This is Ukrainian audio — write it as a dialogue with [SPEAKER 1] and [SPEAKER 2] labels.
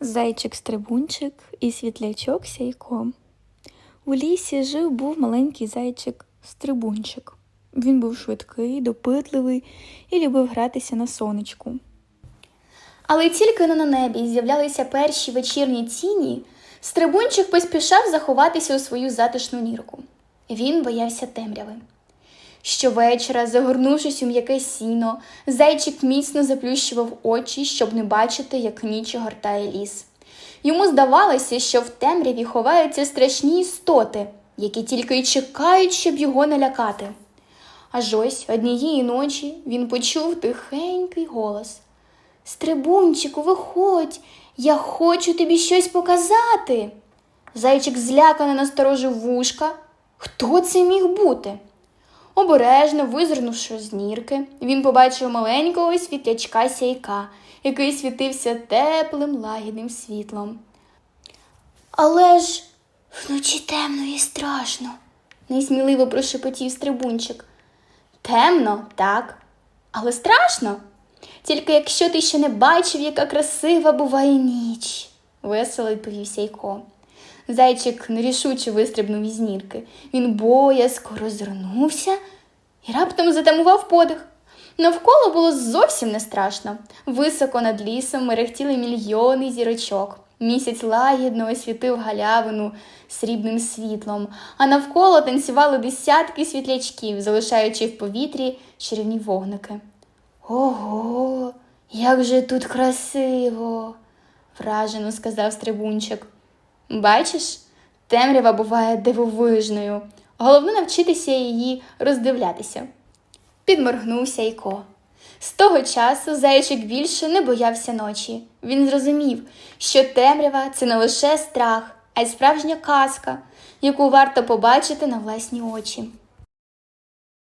[SPEAKER 1] Зайчик стрибунчик і світлячок сяйко. У лісі жив був маленький зайчик стрибунчик. Він був швидкий, допитливий і любив гратися на сонечку.
[SPEAKER 2] Але тільки на небі з'являлися перші вечірні тіні, стрибунчик поспішав заховатися у свою затишну нірку. Він боявся темряви. Щовечора, загорнувшись у м'яке сіно, зайчик міцно заплющував очі, щоб не бачити, як ніч огортає ліс. Йому здавалося, що в темряві ховаються страшні істоти, які тільки й чекають, щоб його налякати. Аж ось однієї ночі він почув тихенький голос. Стрибунчику, виходь, я хочу тобі щось показати. Зайчик злякано насторожив вушка. Хто це міг бути? Обережно визирнувши з нірки, він побачив маленького світлячка сяйка, який світився теплим лагідним світлом. Але ж вночі темно і страшно, несміливо прошепотів стрибунчик. Темно, так, але страшно. Тільки якщо ти ще не бачив, яка красива буває ніч, весело відповів Сяйко. Зайчик нерішуче вистрибнув із нірки. Він боязко розвернувся і раптом затамував подих. Навколо було зовсім не страшно. Високо над лісом мерехтіли мільйони зірочок. Місяць лагідно освітив галявину срібним світлом, а навколо танцювали десятки світлячків, залишаючи в повітрі чарівні вогники. Ого, як же тут красиво, вражено сказав стрибунчик. Бачиш, темрява буває дивовижною. Головне навчитися її роздивлятися. Підморгнувся Іко. З того часу зайчик більше не боявся ночі. Він зрозумів, що темрява це не лише страх, а й справжня казка, яку варто побачити на власні очі.